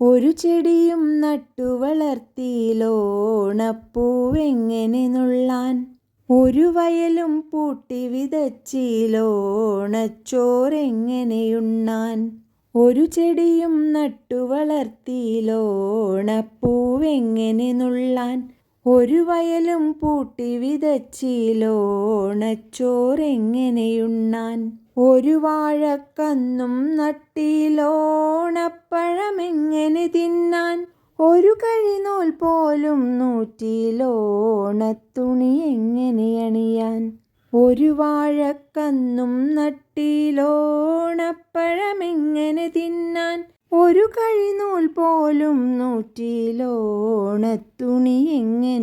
ഒരു ചെടിയും നട്ടു വളർത്തിയിലോണപ്പൂവെങ്ങനെ നുള്ളാൻ? ഒരു വയലും പൂട്ടി വിതച്ചിലോണച്ചോറെങ്ങനെയുണ്ണാൻ ഒരു ചെടിയും നട്ടു വളർത്തിയിലോണപ്പൂവെങ്ങനെ നുള്ളാൻ? ഒരു വയലും പൂട്ടി വിതച്ചിലോണച്ചോറെങ്ങനെയുണ്ണാൻ ഒരു വാഴക്കന്നും നട്ടിലോണപ്പഴമെങ്ങനെ തിന്നാൻ? ഒരു കഴിനോൽ പോലും നൂറ്റിലോണത്തുണി എങ്ങനെ അണിയാൻ? ഒരു വാഴക്കന്നും നട്ടിലോണപ്പഴമെങ്ങനെ തിന്നാൻ? ഒരു കഴിനൂൽ പോലും നൂറ്റിലോണത്തുണി എങ്ങനെ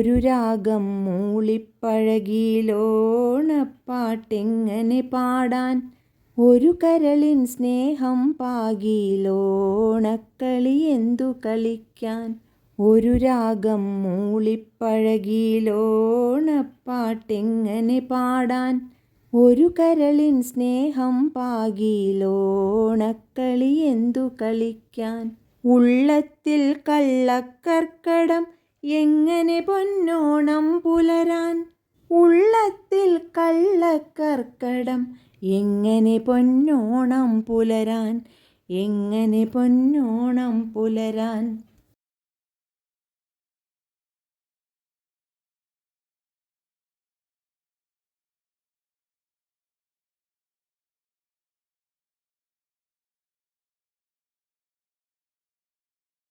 ഒരു രാഗം മൂളിപ്പഴകിയിലോണപ്പാട്ടെങ്ങനെ പാടാൻ? ഒരു കരളിൻ സ്നേഹം പാകിയിലോണക്കളി എന്തു കളിക്കാൻ? ഒരു രാഗം മൂളിപ്പഴകിയിലോണപ്പാട്ടെങ്ങനെ പാടാൻ? ഒരു കരളിൻ സ്നേഹം പാകിയിലോണക്കളി എന്തു കളിക്കാൻ? ഉള്ളത്തിൽ കള്ളക്കർക്കടം എങ്ങനെ പൊന്നോണം പുലരാൻ? ഉള്ളത്തിൽ കള്ളക്കർക്കടം. എങ്ങനെ പൊന്നോണം പുലരാൻ? എങ്ങനെ പൊന്നോണം പുലരാൻ?